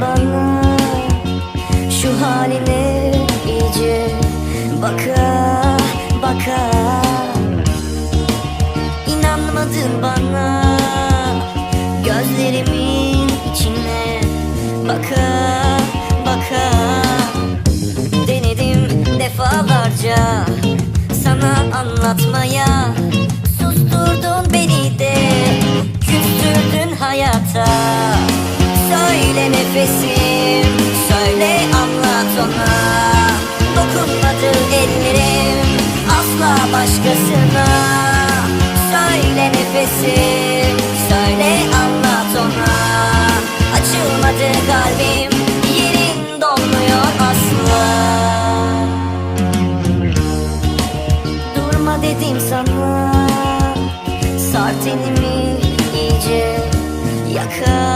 bana. Şu haline iyice baka baka. İnanmadın bana. Gözlerimin içine baka baka. Denedim defalarca sana anlatmaya. Susturdun beni de küstürdün hayata nefesim. Söyle anlat ona. Dokunmadı ellerim. Asla başkasına. Söyle nefesim. Söyle anlat ona. Açılmadı kalbim. Yerin dolmuyor asla. Durma dedim sana. Sar tenimi iyice. Yaka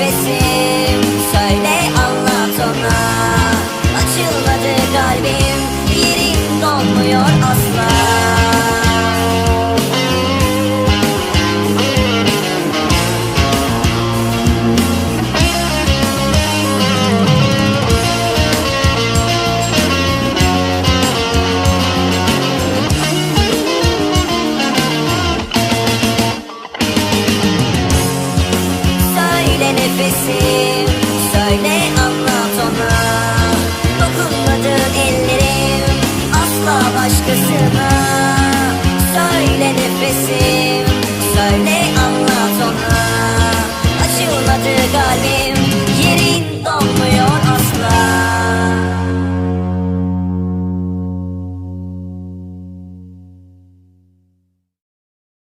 nefesim Söyle anlat ona. Açılmadı kalbim Yerim dolmuyor asla Söyle anlat ona. Dokunmadı ellerim Asla başkasına. Söyle nefesim Söyle